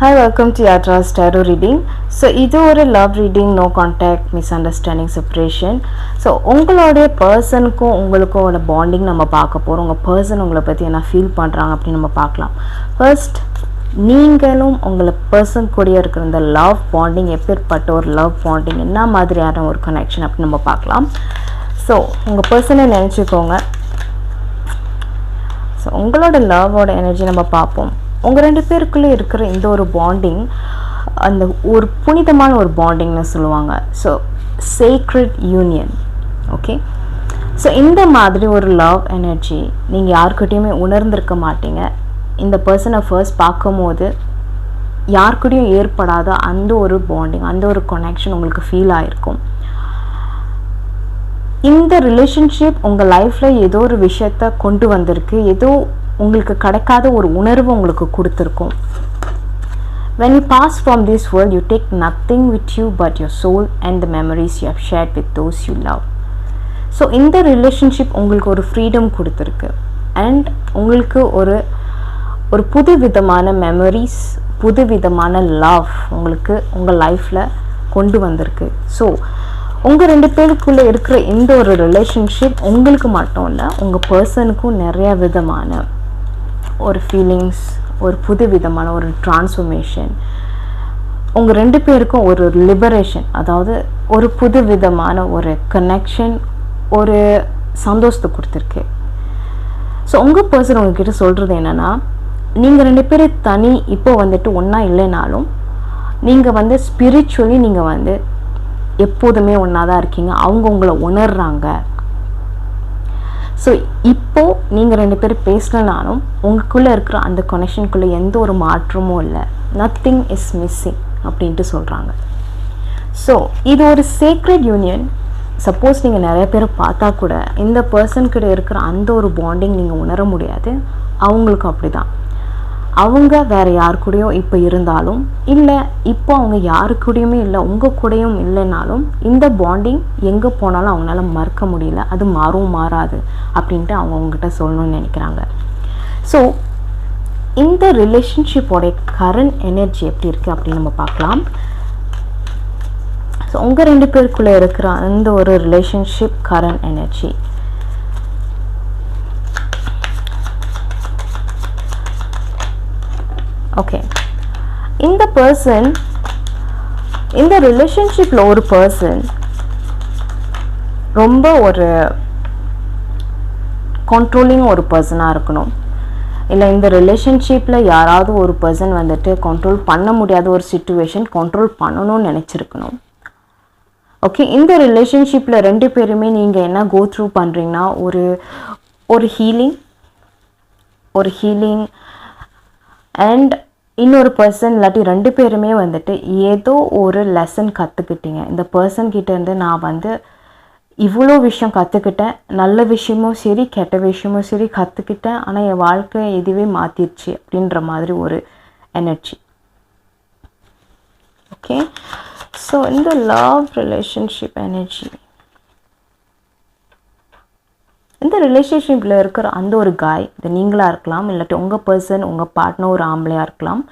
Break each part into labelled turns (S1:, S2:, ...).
S1: Hi welcome to Yatra ஸ்டாரோ reading so இது ஒரு love reading no contact miss understanding separation so உங்களுடைய பர்சனுக்கும் உங்களுக்கும் பாண்டிங் நம்ம பார்க்க போகிறோம் உங்கள் பர்சன் உங்களை பற்றி என்ன ஃபீல் பண்ணுறாங்க அப்படின்னு நம்ம பார்க்கலாம். ஃபர்ஸ்ட் நீங்களும் உங்களை பர்சன் கூடயே இருக்கிற இந்த லவ் பாண்டிங் எப்பேற்பட்ட ஒரு லவ் பாண்டிங் என்ன மாதிரியான ஒரு கனெக்ஷன் அப்படின்னு நம்ம பார்க்கலாம். ஸோ உங்கள் பர்சனை நினச்சிக்கோங்க. ஸோ உங்களோட லவ்வோட எனர்ஜி நம்ம பார்ப்போம். உங்கள் ரெண்டு பேருக்குள்ளே இருக்கிற இந்த ஒரு பாண்டிங் அந்த ஒரு புனிதமான ஒரு பாண்டிங்னு சொல்லுவாங்க. So secret union okay so இந்த மாதிரி ஒரு லவ் எனர்ஜி நீங்கள் யாருக்கிட்டையுமே உணர்ந்திருக்க மாட்டீங்க. இந்த பர்சனை ஃபர்ஸ்ட் பார்க்கும்போது யாருக்கிட்டையும் ஏற்படாத அந்த ஒரு பாண்டிங் அந்த ஒரு கனெக்ஷன் உங்களுக்கு ஃபீல் ஆகிருக்கும் இந்த ரிலேஷன்ஷிப் உங்கள் லைஃப்பில் ஏதோ ஒரு விஷயத்த கொண்டு வந்திருக்கு. ஏதோ உங்களுக்கு கிடைக்காத ஒரு உணர்வு உங்களுக்கு கொடுத்துருக்கும். When you pass from this world you take nothing with you but your soul and the memories you have shared with those you love. So இந்த ரிலேஷன்ஷிப் உங்களுக்கு ஒரு ஃப்ரீடம் கொடுத்துருக்கு. அண்ட் உங்களுக்கு ஒரு ஒரு புது விதமான மெமரிஸ் புது விதமான லவ் உங்களுக்கு உங்கள் லைஃப்பில் கொண்டு வந்திருக்கு. ஸோ உங்கள் ரெண்டு பேருக்குள்ளே இருக்கிற இந்த ஒரு ரிலேஷன்ஷிப் உங்களுக்கு மட்டும் இல்லை உங்கள் பர்சனுக்கும் நிறைய விதமான ஒரு ஃபீலிங்ஸ் ஒரு புது விதமான ஒரு டிரான்ஸ்ஃபர்மேஷன் உங்கள் ரெண்டு பேருக்கும் ஒரு லிபரேஷன் அதாவது ஒரு புது விதமான ஒரு கனெக்ஷன் ஒரு சந்தோஷத்தை கொடுத்துருக்கு. ஸோ உங்கள் பர்சன் உங்ககிட்ட சொல்கிறது என்னென்னா நீங்கள் ரெண்டு பேரும் தனி இப்போ வந்துட்டு ஒன்றா இல்லைனாலும் நீங்கள் வந்து ஸ்பிரிச்சுவலி நீங்கள் வந்து எப்போதுமே ஒன்றா தான் இருக்கீங்க. அவங்க உங்களை உணர்றாங்க. ஸோ இப்போது நீங்கள் ரெண்டு பேரும் பேசலனாலும் உங்களுக்குள்ளே இருக்கிற அந்த கொனெக்ஷனுக்குள்ளே எந்த ஒரு மாற்றமும் இல்லை. நத்திங் இஸ் மிஸ்ஸிங் அப்படின்ட்டு சொல்கிறாங்க ஸோ இது ஒரு சீக்ரெட் யூனியன் சப்போஸ் நீங்கள் நிறைய பேர் பார்த்தா கூட இந்த பர்சன்கிட்ட இருக்கிற அந்த ஒரு பாண்டிங் நீங்கள் உணர முடியாது. அவங்களுக்கும் அப்படி தான் அவங்க வேறு யார் கூடயும் இப்போ இருந்தாலும் இல்லை இப்போ அவங்க யாரு கூடயுமே இல்லை உங்கள் கூடயும் இல்லைனாலும் இந்த பாண்டிங் எங்கே போனாலும் அவங்களால மறக்க முடியல. அது மாறும் மாறாது அப்படின்ட்டு அவங்க அவங்ககிட்ட சொல்லணும்னு நினைக்கிறாங்க. ஸோ இந்த ரிலேஷன்ஷிப்போடைய கரண்ட் எனர்ஜி எப்படி இருக்குது அப்படின்னு நம்ம பார்க்கலாம். ஸோ உங்கள் ரெண்டு பேருக்குள்ளே இருக்கிற அந்த ஒரு ரிலேஷன்ஷிப் கரண்ட் எனர்ஜி ஓகே இந்த பர்சன் இந்த ரிலேஷன்ஷிப்பில் ஒரு பர்சன் ரொம்ப ஒரு கண்ட்ரோலிங் ஒரு பர்சனாக இருக்கணும். இல்லை இந்த ரிலேஷன்ஷிப்பில் யாராவது ஒரு பர்சன் வந்துட்டு கண்ட்ரோல் பண்ண முடியாத ஒரு சுச்சுவேஷன் கண்ட்ரோல் பண்ணணும்னு நினச்சிருக்கணும். ஓகே இந்த ரிலேஷன்ஷிப்பில் ரெண்டு பேருமே நீங்கள் என்ன கோ த்ரூ பண்ணுறீங்கன்னா ஒரு ஒரு ஹீலிங் ஒரு ஹீலிங் அண்ட் இன்னொரு பர்சன் இல்லாட்டி ரெண்டு பேருமே வந்துட்டு ஏதோ ஒரு லெசன் கற்றுக்கிட்டீங்க இந்த பர்சன் கிட்டேருந்து நான் வந்து இவ்வளோ விஷயம் கற்றுக்கிட்டேன் நல்ல விஷயமும் சரி கெட்ட விஷயமும் சரி கற்றுக்கிட்டேன் ஆனால் என் வாழ்க்கை இதுவே மாற்றிடுச்சு அப்படின்ற மாதிரி ஒரு எனர்ஜி ஓகே ஸோ இந்த லவ் ரிலேஷன்ஷிப் எனர்ஜி இந்த ரிலேஷன்ஷிப்பில் இருக்கிற அந்த ஒரு காய் இது நீங்களாக இருக்கலாம் இல்லாட்டி உங்கள் பர்சன் உங்கள் பார்ட்னர் ஒரு ஆம்பளையாக இருக்கலாம்.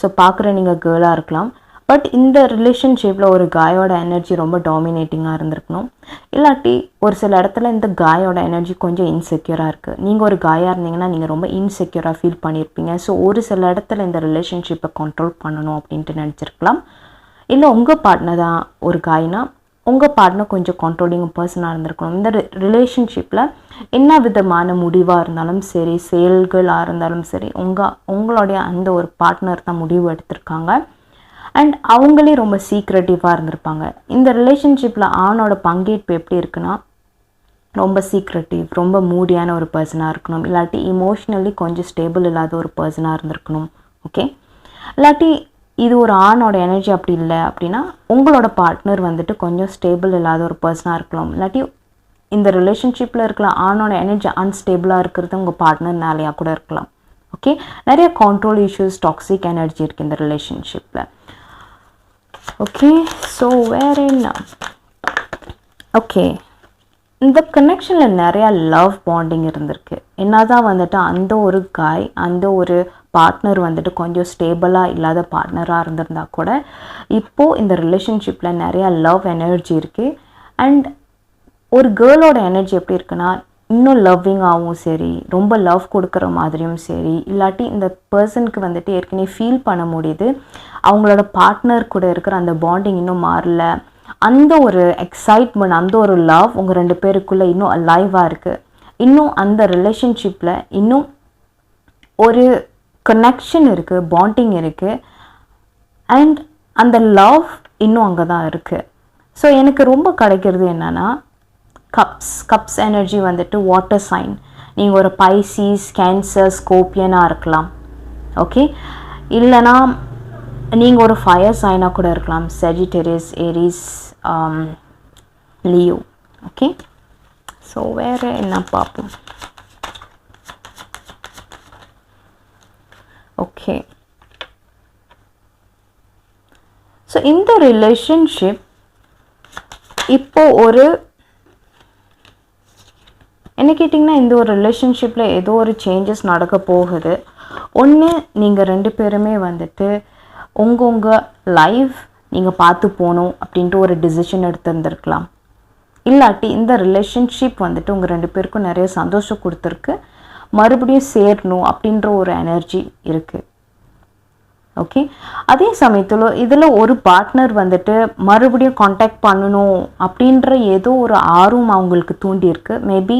S1: ஸோ பார்க்குற நீங்கள் கேர்ளாக இருக்கலாம். பட் இந்த ரிலேஷன்ஷிப்பில் ஒரு காயோட எனர்ஜி ரொம்ப டாமினேட்டிங்காக இருந்திருக்கணும். இல்லாட்டி ஒரு சில இடத்துல இந்த காயோட எனர்ஜி கொஞ்சம் இன்செக்யூராக இருக்குது நீங்கள் ஒரு காயாக இருந்தீங்கன்னா நீங்கள் ரொம்ப இன்செக்யூராக ஃபீல் பண்ணியிருப்பீங்க. ஸோ ஒரு சில இடத்துல இந்த ரிலேஷன்ஷிப்பை கண்ட்ரோல் பண்ணணும் அப்படின்ட்டு நினச்சிருக்கலாம். இல்லை உங்கள் பார்ட்னர் தான் ஒரு காய்னா உங்கள் பார்ட்னர் கொஞ்சம் கண்ட்ரோலிங் பர்சனாக இருந்திருக்கணும். இந்த ரிலேஷன்ஷிப்பில் என்ன விதமான முடிவாக இருந்தாலும் சரி செயல்களாக இருந்தாலும் சரி உங்கள் உங்களுடைய அந்த ஒரு பார்ட்னர் தான் முடிவு எடுத்திருக்காங்க. அண்ட் அவங்களே ரொம்ப சீக்ரெட்டிவாக இருந்திருப்பாங்க. இந்த ரிலேஷன்ஷிப்பில் ஆணோட பங்கேற்பு எப்படி இருக்குன்னா ரொம்ப சீக்ரெட்டிவ் ரொம்ப மூடியான ஒரு பர்சனாக இருக்கணும். இல்லாட்டி இமோஷ்னலி கொஞ்சம் ஸ்டேபிள் இல்லாத ஒரு பர்சனாக இருந்திருக்கணும். ஓகே இல்லாட்டி இது ஒரு ஆணோட எனர்ஜி அப்படி இல்லை அப்படின்னா உங்களோட பார்ட்னர் வந்துட்டு கொஞ்சம் ஸ்டேபிள் இல்லாத ஒரு பர்சனாக இருக்கலாம். இல்லாட்டி இந்த ரிலேஷன்ஷிப்பில் இருக்கிற ஆணோட எனர்ஜி அன்ஸ்டேபிளாக இருக்கிறது உங்கள் பார்ட்னர்னாலையாக கூட இருக்கலாம். ஓகே நிறைய கண்ட்ரோல் இஷ்யூஸ் டாக்ஸிக் எனர்ஜி இருக்குது இந்த ரிலேஷன்ஷிப்பில் ஓகே ஸோ வேற என்ன? ஓகே இந்த கனெக்ஷனில் நிறையா லவ் பாண்டிங் இருந்திருக்கு. என்ன தான் வந்துட்டு அந்த ஒரு காய் அந்த ஒரு பார்ட்னர் வந்துட்டு கொஞ்சம் ஸ்டேபிளாக இல்லாத பார்ட்னராக இருந்திருந்தா கூட இப்போது இந்த ரிலேஷன்ஷிப்பில் நிறையா லவ் எனர்ஜி இருக்குது அண்ட் ஒரு கேர்ளோட எனர்ஜி எப்படி இருக்குன்னா இன்னும் லவ்விங்காகவும் சரி ரொம்ப லவ் கொடுக்குற மாதிரியும் சரி இல்லாட்டி இந்த பர்சனுக்கு வந்துட்டு ஏற்கனவே ஃபீல் பண்ண முடியுது. அவங்களோட பார்ட்னர் கூட இருக்கிற அந்த பாண்டிங் இன்னும் மாறல. அந்த ஒரு எக்ஸைட்மெண்ட் அந்த ஒரு லவ் உங்கள் ரெண்டு பேருக்குள்ளே இன்னும் அலைவாக இருக்குது இன்னும் அந்த ரிலேஷன்ஷிப்பில் இன்னும் ஒரு கனெக்ஷன் இருக்குது பாண்டிங் இருக்குது அண்ட் அந்த லவ் இன்னும் அங்கே தான் இருக்குது ஸோ எனக்கு ரொம்ப கிடைக்கிறது என்னென்னா கப்ஸ் கப்ஸ் எனர்ஜி வந்துட்டு வாட்டர் சைன் நீங்கள் ஒரு பைசிஸ் கேன்சர் ஸ்கோப்பியனாக இருக்கலாம். ஓகே இல்லைனா நீங்கள் ஒரு ஃபயர் சைனாக கூட இருக்கலாம். Sagittarius Aries Leo okay so வேறு என்ன பார்ப்போம் ஓகே ஸோ இந்த ரிலேஷன்ஷிப் இப்போ ஒரு என்ன கேட்டிங்கன்னா இந்த ஒரு ரிலேஷன்ஷிப்பில் ஏதோ ஒரு சேஞ்சஸ் நடக்க போகுது ஒன்று நீங்கள் ரெண்டு பேருமே வந்துட்டு உங்கள் உங்கள் லைஃப் நீங்கள் பார்த்து போகணும் அப்படின்ட்டு ஒரு டிசிஷன் எடுத்திருந்துருக்கலாம். இல்லாட்டி இந்த ரிலேஷன்ஷிப் வந்துட்டு உங்கள் ரெண்டு பேருக்கும் நிறைய சந்தோஷம் கொடுத்துருக்கு. மறுபடியும் சேரணும் அப்படின்ற ஒரு எனர்ஜி இருக்குது ஓகே அதே சமயத்தில் இதில் ஒரு பார்ட்னர் வந்துட்டு மறுபடியும் காண்டாக்ட் பண்ணணும் அப்படின்ற ஏதோ ஒரு ஆர்வம் அவங்களுக்கு தூண்டியிருக்கு. மேபி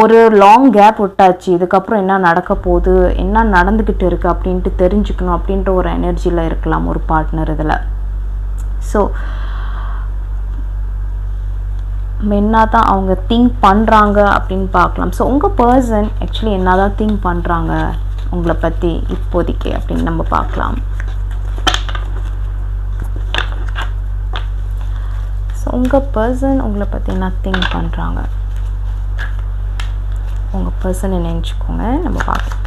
S1: ஒரு லாங் கேப் விட்டாச்சு. இதுக்கப்புறம் என்ன நடக்க போகுது? என்ன நடந்துக்கிட்டு இருக்குது அப்படின்ட்டு தெரிஞ்சுக்கணும் அப்படின்ற ஒரு எனர்ஜியில் இருக்கலாம் ஒரு பார்ட்னர் இதில். ஸோ என்ன தான் அவங்க திங்க் பண்ணுறாங்க அப்படின்னு பார்க்கலாம். ஸோ உங்கள் பர்சன் ஆக்சுவலி என்ன தான் திங்க் பண்ணுறாங்க உங்களை பற்றி இப்போதைக்கு அப்படின்னு நம்ம பார்க்கலாம். ஸோ உங்கள் பர்சன் உங்களை பற்றி என்ன திங்க் பண்ணுறாங்க உங்கள் பர்சனை நினச்சிக்கோங்க. நம்ம பார்க்கலாம்.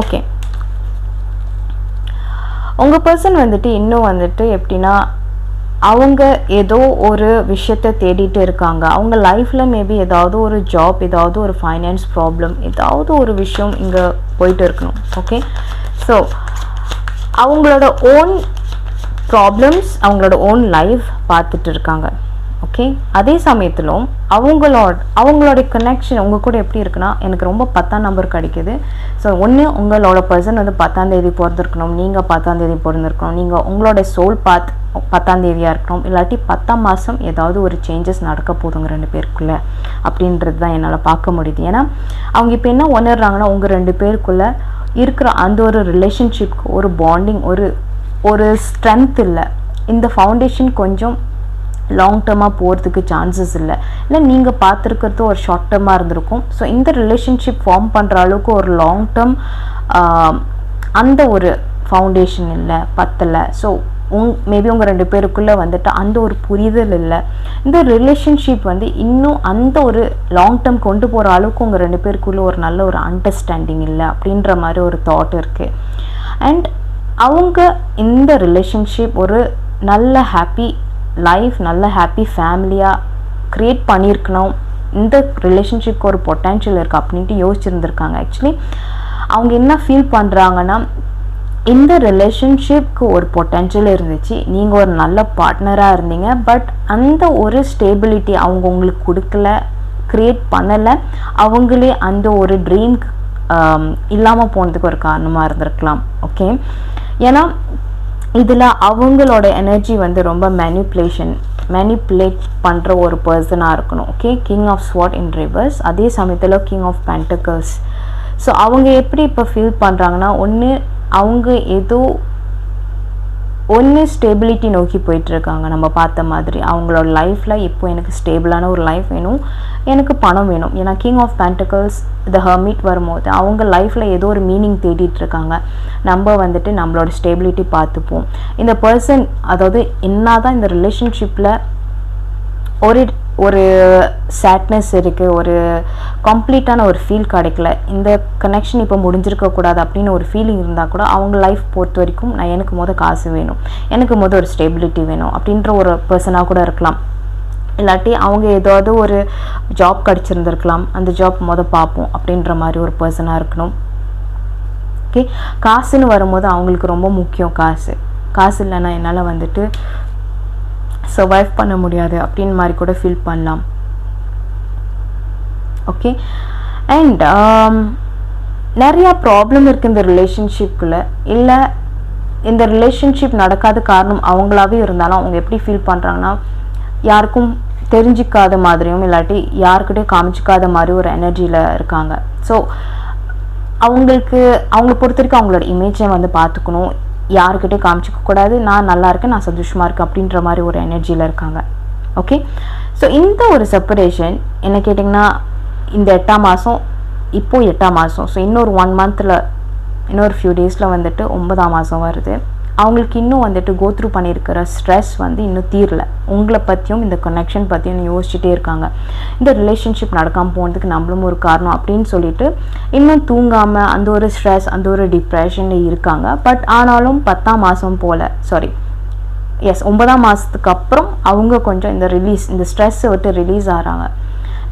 S1: ஓகே உங்கள் பர்சன் வந்துட்டு இன்னும் வந்துட்டு எப்படின்னா அவங்க ஏதோ ஒரு விஷயத்தை தேடிட்டு இருக்காங்க. அவங்க லைஃப்பில் மேபி ஏதாவது ஒரு ஜாப் ஏதாவது ஒரு ஃபைனான்ஸ் ப்ராப்ளம் ஏதாவது ஒரு விஷயம் இங்கே போயிட்டு இருக்கணும். ஓகே ஸோ அவங்களோட ஓன் ப்ராப்ளம்ஸ் அவங்களோட ஓன் லைஃப் பார்த்துட்டு இருக்காங்க. ஓகே அதே சமயத்திலும் அவங்களோட அவங்களோட கனெக்ஷன் உங்கள் கூட எப்படி இருக்குன்னா எனக்கு ரொம்ப பத்தாம் நம்பர் கிடைக்கிது. ஸோ ஒன்று உங்களோட பர்சன் வந்து பத்தாம் தேதி பிறந்திருக்கணும். நீங்கள் பத்தாம் தேதி பிறந்திருக்கணும். நீங்கள் உங்களோட சோல் பாத் பத்தாம் தேதியாக இருக்கணும். இல்லாட்டி பத்தாம் மாதம் ஏதாவது ஒரு சேஞ்சஸ் நடக்க போதுங்க ரெண்டு பேருக்குள்ளே. அப்படின்றது தான் என்னால் பார்க்க முடியுது. ஏன்னா அவங்க இப்போ என்ன உணர்றாங்கன்னா உங்கள் ரெண்டு பேருக்குள்ளே இருக்கிற அந்த ஒரு ரிலேஷன்ஷிப்க்கு ஒரு பாண்டிங் ஒரு ஒரு ஸ்ட்ரென்த் இல்லை. இந்த ஃபவுண்டேஷன் கொஞ்சம் லாங் டேர்மாக போகிறதுக்கு சான்சஸ் இல்லை. இல்லை நீங்கள் பார்த்துருக்கிறது ஒரு ஷார்ட் டேர்மாக இருந்திருக்கும். ஸோ இந்த ரிலேஷன்ஷிப் ஃபார்ம் பண்ணுற அளவுக்கு ஒரு லாங் டேர்ம் அந்த ஒரு ஃபவுண்டேஷன் இல்லை பத்தலை. ஸோ உங் மேபி உங்கள் ரெண்டு பேருக்குள்ளே வந்துட்டு அந்த ஒரு புரிதல் இல்லை. இந்த ரிலேஷன்ஷிப் வந்து இன்னும் அந்த ஒரு லாங் டேர்ம் கொண்டு போகிற அளவுக்கு உங்கள் ரெண்டு பேருக்குள்ளே ஒரு நல்ல ஒரு அண்டர்ஸ்டாண்டிங் இல்லை அப்படின்ற மாதிரி ஒரு தாட் இருக்குது அண்ட் அவங்க இந்த ரிலேஷன்ஷிப் ஒரு நல்ல ஹாப்பி லைஃப் நல்ல ஹாப்பி ஃபேமிலியாக க்ரியேட் பண்ணியிருக்கணும். இந்த ரிலேஷன்ஷிப்க்கு ஒரு பொட்டென்ஷியல் இருக்குது அப்படின்ட்டு யோசிச்சுருந்துருக்காங்க. ஆக்சுவலி அவங்க என்ன ஃபீல் பண்ணுறாங்கன்னா இந்த ரிலேஷன்ஷிப்க்கு ஒரு பொட்டென்ஷியல் இருந்துச்சு. நீங்கள் ஒரு நல்ல பார்ட்னராக இருந்தீங்க. பட் அந்த ஒரு ஸ்டேபிலிட்டி அவங்க உங்களுக்கு கொடுக்கல க்ரியேட் பண்ணலை அவங்களே அந்த ஒரு ட்ரீம்க்கு um, இல்லாமல் போனதுக்கு ஒரு காரணமாக இருந்திருக்கலாம். ஓகே ஏன்னா இதில் அவங்களோட எனர்ஜி வந்து ரொம்ப மேனிப்புலேஷன் மேனிப்புலேட் பண்ணுற ஒரு பர்சனாக இருக்கணும். Okay king of swords in reverse அதே சமயத்தில் கிங் ஆஃப் பென்டக்கர்ஸ் ஸோ அவங்க எப்படி இப்போ ஃபீல் பண்ணுறாங்கன்னா ஒன்று அவங்க ஏதோ ஒன்று ஸ்டேபிலிட்டி நோக்கி போயிட்டுருக்காங்க. நம்ம பார்த்த மாதிரி. அவங்களோட லைஃப்பில் இப்போ எனக்கு ஸ்டேபிளான ஒரு லைஃப் வேணும். எனக்கு பணம் வேணும். ஏன்னா king of pentacles the hermit வரும்போது அவங்க லைஃப்பில் ஏதோ ஒரு மீனிங் தேடிட்டு இருக்காங்க நம்ம வந்துட்டு நம்மளோட ஸ்டேபிலிட்டி பார்த்துப்போம். இந்த பர்சன் அதாவது என்ன தான் இந்த ரிலேஷன்ஷிப்பில் ஒரு ஒரு சேட்னஸ் இருக்குது ஒரு கம்ப்ளீட்டான ஒரு ஃபீல் கிடைக்கல. இந்த கனெக்ஷன் இப்போ முடிஞ்சிருக்கக்கூடாது அப்படின்னு ஒரு ஃபீலிங் இருந்தால் கூட அவங்க லைஃப் பொறுத்த வரைக்கும் நான் எனக்கு மொதல் காசு வேணும் எனக்கு மொதல் ஒரு ஸ்டெபிலிட்டி வேணும் அப்படின்ற ஒரு பர்சனாக கூட இருக்கலாம். இல்லாட்டி அவங்க ஏதாவது ஒரு ஜாப் கிடச்சிருந்துருக்கலாம் அந்த ஜாப் மொதல் பார்ப்போம் அப்படின்ற மாதிரி ஒரு பர்சனாக இருக்கணும். ஓகே காசுன்னு வரும்போது அவங்களுக்கு ரொம்ப முக்கியம் காசு. காசு இல்லைன்னா என்னால் வந்துட்டு சர்வைவ் பண்ண முடியாது அப்படின்னு மாதிரி கூட ஃபீல் பண்ணலாம். ஓகே அண்ட் um, நிறையா ப்ராப்ளம் இருக்குது இந்த ரிலேஷன்ஷிப்பில் இல்லை இந்த ரிலேஷன்ஷிப் நடக்காத காரணம் அவங்களாவே இருந்தாலும் அவங்க எப்படி ஃபீல் பண்ணுறாங்கன்னா யாருக்கும் தெரிஞ்சிக்காத மாதிரியும் இல்லாட்டி யாருக்கிட்டையும் காமிச்சிக்காத மாதிரி ஒரு எனர்ஜியில் இருக்காங்க. ஸோ அவங்களுக்கு அவங்கள பொறுத்த வரைக்கும் அவங்களோட இமேஜை வந்து பார்த்துக்கணும். யாருக்கிட்டே காமிச்சிக்க கூடாது. நான் நல்லா இருக்கேன் நான் சந்தோஷமாக இருக்கேன் அப்படின்ற மாதிரி ஒரு எனர்ஜியில் இருக்காங்க. ஓகே ஸோ இந்த ஒரு செப்பரேஷன் என்ன கேட்டிங்கன்னா இந்த எட்டாம் மாதம் இப்போது எட்டாம் மாதம் ஸோ இன்னொரு ஒன் மந்தில் இன்னொரு ஃபியூ டேஸில் வந்துட்டு ஒன்பதாம் மாதம் வருது. அவங்களுக்கு இன்னும் வந்துட்டு கோ த்ரூ பண்ணியிருக்கிற ஸ்ட்ரெஸ் வந்து இன்னும் தீரல. உங்களை பற்றியும் இந்த கனெக்ஷன் பற்றியும் யோசிச்சுட்டே இருக்காங்க. இந்த ரிலேஷன்ஷிப் நடக்காமல் போனதுக்கு நம்மளும் ஒரு காரணம் அப்படின்னு சொல்லிட்டு இன்னும் தூங்காமல் அந்த ஒரு ஸ்ட்ரெஸ் அந்த ஒரு டிப்ரெஷனில் இருக்காங்க. பட் ஆனாலும் பத்தாம் மாதம் போல் சாரி எஸ் ஒன்பதாம் மாதத்துக்கு அப்புறம் அவங்க கொஞ்சம் இந்த ரிலீஸ் இந்த ஸ்ட்ரெஸ்ஸை விட்டு ரிலீஸ் ஆகிறாங்க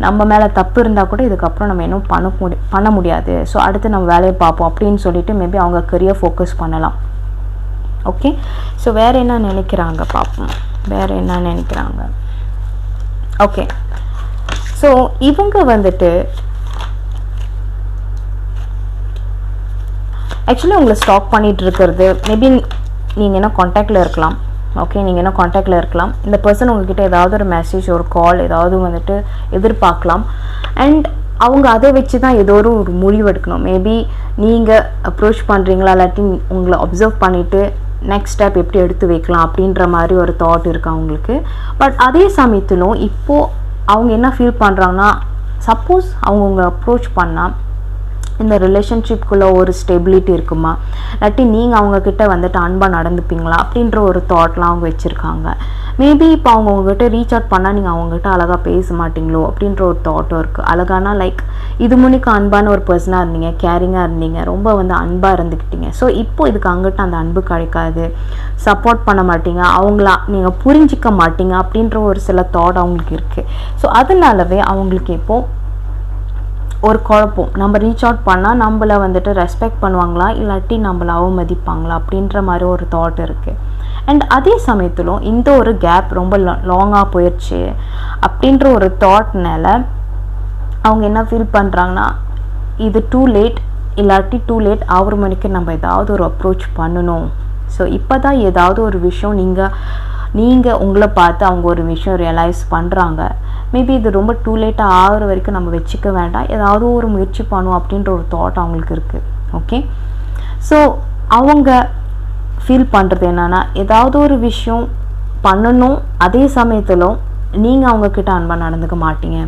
S1: நம்ம மேலே தப்பு இருந்தால் கூட இதுக்கப்புறம் நம்ம இன்னும் பண்ண முடி பண்ண முடியாது. ஸோ அடுத்து நம்ம வேலையை பார்ப்போம் அப்படின்னு சொல்லிட்டு மேபி அவங்க கரியர் ஃபோக்கஸ் பண்ணலாம். ஓகே ஸோ வேறு என்ன நினைக்கிறாங்க பார்ப்போம் வேறு என்ன நினைக்கிறாங்க? ஓகே ஸோ இவங்க வந்துட்டு ஆக்சுவலி உங்களை ஸ்டாக் பண்ணிகிட்டு இருக்கிறது மேபி நீங்கள் என்ன காண்டாக்டில் இருக்கலாம். ஓகே நீங்கள் என்ன காண்டாக்டில் இருக்கலாம். இந்த பர்சன் உங்ககிட்ட ஏதாவது ஒரு மெசேஜ் ஒரு கால் ஏதாவது வந்துட்டு எதிர்பார்க்கலாம். அண்ட் அவங்க அதை வச்சு தான் ஏதோ ஒரு ஒரு முடிவு எடுக்கணும். மேபி நீங்கள் அப்ரோச் பண்ணுறீங்களா இல்லாட்டி உங்களை அப்சர்வ் பண்ணிவிட்டு நெக்ஸ்ட் ஸ்டெப் எப்படி எடுத்து வைக்கலாம் அப்படின்ற மாதிரி ஒரு தாட் இருக்கு அவங்களுக்கு. பட் அதே சமயத்திலும் இப்போது அவங்க என்ன ஃபீல் பண்ணுறாங்கன்னா சப்போஸ் அவங்க உங்களை அப்ரோச் பண்ணால் இந்த ரிலேஷன்ஷிப்குள்ளே ஒரு ஸ்டெபிலிட்டி இருக்குமா? இல்லாட்டி நீங்கள் அவங்கக்கிட்ட வந்துட்டு அன்பாக நடந்துப்பீங்களா? அப்படின்ற ஒரு தாட்லாம் அவங்க வச்சுருக்காங்க. மேபி இப்போ அவங்க உங்ககிட்ட ரீச் அவுட் பண்ணால் நீங்கள் அவங்ககிட்ட அழகாக பேச மாட்டீங்களோ? அப்படின்ற ஒரு தாட்டும் இருக்குது அழகானா லைக் இது முன்னிக்கு அன்பான ஒரு பர்சனாக இருந்தீங்க கேரிங்காக இருந்தீங்க ரொம்ப வந்து அன்பாக இருந்துக்கிட்டீங்க ஸோ இப்போ இதுக்கு அங்கிட்ட அந்த அன்பு கிடைக்காது. சப்போர்ட் பண்ண மாட்டீங்க. அவங்கள நீங்கள் புரிஞ்சிக்க மாட்டீங்க அப்படின்ற ஒரு சில தாட் அவங்களுக்கு இருக்குது ஸோ அதனாலவே அவங்களுக்கு இப்போது ஒரு குழப்பம். நம்ம ரீச் அவுட் பண்ணால் நம்மளை வந்துட்டு ரெஸ்பெக்ட் பண்ணுவாங்களா? இல்லாட்டி நம்மளை அவமதிப்பாங்களா? அப்படின்ற மாதிரி ஒரு தாட் இருக்குது அண்ட் அதே சமயத்திலும் இந்த ஒரு கேப் ரொம்ப லாங்காக போயிடுச்சு அப்படின்ற ஒரு தாட்னால அவங்க என்ன ஃபீல் பண்ணுறாங்கன்னா இது டூ லேட் இல்லாட்டி டூ லேட் ஆகிற மணிக்கு நம்ம ஏதாவது ஒரு அப்ரோச் பண்ணணும். ஸோ இப்போ தான் ஏதாவது ஒரு விஷயம் நீங்கள் நீங்கள் உங்களை பார்த்து அவங்க ஒரு விஷயம் ரியலைஸ் பண்ணுறாங்க மேபி இது ரொம்ப டூ லேட்டாக ஆகிற வரைக்கும் நம்ம வச்சுக்க வேண்டாம். ஏதாவது ஒரு முயற்சி பண்ணுவோம் அப்படின்ற ஒரு தாட் அவங்களுக்கு இருக்குது ஓகே ஸோ அவங்க ஃபீல் பண்ணுறது என்னென்னா ஏதாவது ஒரு விஷயம் பண்ணணும் அதே சமயத்திலும் நீங்கள் அவங்கக்கிட்ட அன்பாக நடந்துக்க மாட்டீங்க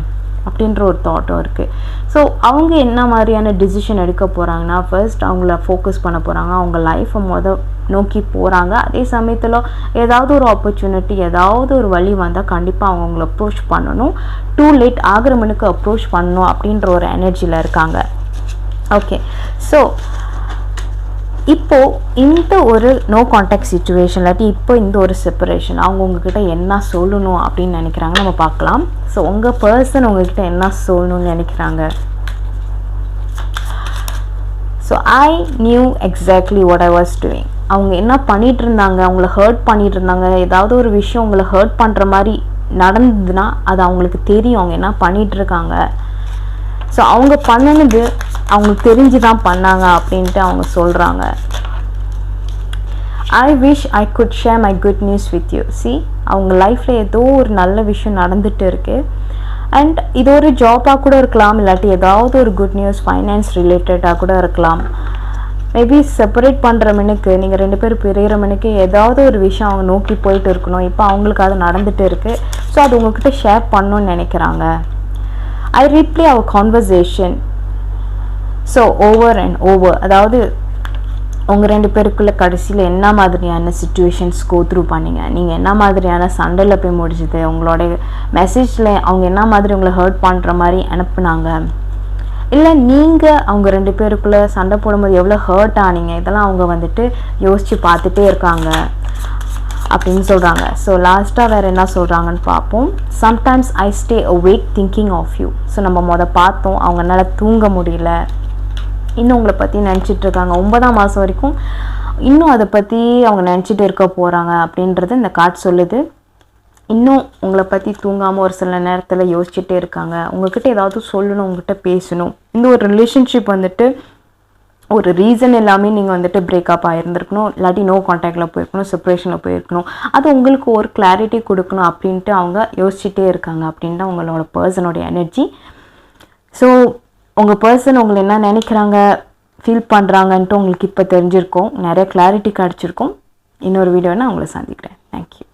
S1: அப்படின்ற ஒரு தாட்டும் இருக்குது ஸோ அவங்க என்ன மாதிரியான டிசிஷன் எடுக்க போகிறாங்கன்னா ஃபர்ஸ்ட் அவங்கள ஃபோக்கஸ் பண்ண போகிறாங்க அவங்க லைஃப்பை முத நோக்கி போகிறாங்க அதே சமயத்தில் ஏதாவது ஒரு ஆப்பர்ச்சுனிட்டி ஏதாவது ஒரு வழி வந்தால் கண்டிப்பாக அவங்க அவங்கள அப்ரோச் பண்ணணும். டூ லேட் ஆகிற அப்ரோச் பண்ணணும் அப்படின்ற ஒரு எனர்ஜியில் இருக்காங்க. ஓகே ஸோ இப்போது இந்த ஒரு நோ கான்டாக்ட் சுச்சுவேஷன் இல்லாட்டி இப்போ இந்த ஒரு செப்பரேஷன் அவங்க உங்ககிட்ட என்ன சொல்லணும் அப்படின்னு நினைக்கிறாங்க நம்ம பார்க்கலாம். ஸோ உங்கள் பர்சன் உங்ககிட்ட என்ன சொல்லணும்னு நினைக்கிறாங்க? So I knew exactly what I was doing அவங்க என்ன பண்ணிட்டு இருந்தாங்க அவங்கள ஹர்ட் பண்ணிட்டு இருந்தாங்க ஏதாவது ஒரு விஷயம் உங்களை ஹர்ட் பண்ணுற மாதிரி நடந்ததுன்னா அது அவங்களுக்கு தெரியும் அவங்க என்ன பண்ணிட்டு இருக்காங்க ஸோ அவங்க பண்ணினது அவங்களுக்கு தெரிஞ்சு தான் பண்ணாங்க அப்படின்ட்டு அவங்க சொல்கிறாங்க I wish I could share my good news with you see அவங்க லைஃப்பில் ஏதோ ஒரு நல்ல விஷயம் நடந்துட்டு இருக்கு. அண்ட் இது ஒரு ஜாபாக கூட இருக்கலாம் இல்லாட்டி ஏதாவது ஒரு குட் நியூஸ் ஃபைனான்ஸ் ரிலேட்டடாக கூட இருக்கலாம். மேபி செப்பரேட் பண்ணுற மினுக்கு நீங்கள் ரெண்டு பேரும் பிரிகிற மினுக்கு ஏதாவது ஒரு விஷயம் அவங்க நோக்கி போயிட்டு இருக்கணும். இப்போ அவங்களுக்கு அது நடந்துகிட்டு இருக்குது ஸோ அது உங்ககிட்ட ஷேர் பண்ணணும்னு நினைக்கிறாங்க. I replay our conversation so over and over அதாவது உங்கள் ரெண்டு பேருக்குள்ளே கடைசியில் என்ன மாதிரியான சுச்சுவேஷன்ஸ் கோ த்ரூ பண்ணீங்க? நீங்கள் என்ன மாதிரியான சண்டையில் போய் முடிஞ்சுது உங்களோட மெசேஜில் அவங்க என்ன மாதிரி உங்களை ஹர்ட் பண்ணுற மாதிரி அனுப்புனாங்க? இல்லை நீங்கள் அவங்க ரெண்டு பேருக்குள்ளே சண்டை போடும்போது எவ்வளோ ஹர்ட் ஆனீங்க இதெல்லாம் அவங்க வந்துட்டு யோசித்து பார்த்துட்டே இருக்காங்க அப்படின்னு சொல்கிறாங்க ஸோ லாஸ்ட்டாக வேறு என்ன சொல்கிறாங்கன்னு பார்ப்போம். Sometimes I stay awake thinking of you so நம்ம முத பார்த்தோம். அவங்கனால தூங்க முடியல. இன்னும் உங்களை பற்றி நினச்சிட்டு இருக்காங்க. ஒன்பதாம் மாதம் வரைக்கும் இன்னும் அதை பற்றி அவங்க நினச்சிட்டு இருக்க போகிறாங்க அப்படின்றது இந்த கார்டு சொல்லுது. இன்னும் உங்களை பற்றி தூங்காமல் ஒரு சில நேரத்தில் யோசிச்சுட்டே இருக்காங்க. உங்ககிட்ட ஏதாவது சொல்லணும் உங்ககிட்ட பேசணும். இந்த ஒரு ரிலேஷன்ஷிப் வந்துட்டு ஒரு ரீசன் எல்லாமே நீங்கள் வந்துட்டு பிரேக்கப் ஆகிருந்துருக்கணும் இல்லாட்டி நோ காண்டாக்டில் போயிருக்கணும் செப்பரேஷனில் போயிருக்கணும். அது உங்களுக்கு ஒரு கிளாரிட்டி கொடுக்கணும் அப்படின்ட்டு அவங்க யோசிச்சுட்டே இருக்காங்க அப்படின்ட்டு அவங்களோட பர்சனோட எனர்ஜி ஸோ உங்கள் பர்சன் உங்களை என்ன நினைக்கிறாங்க? ஃபீல் பண்ணுறாங்கன்ட்டு உங்களுக்கு இப்போ தெரிஞ்சிருக்கும். நிறைய கிளாரிட்டி கிடச்சிருக்கும். இன்னொரு வீடியோனா உங்களை சந்திக்கிறேன். தேங்க்யூ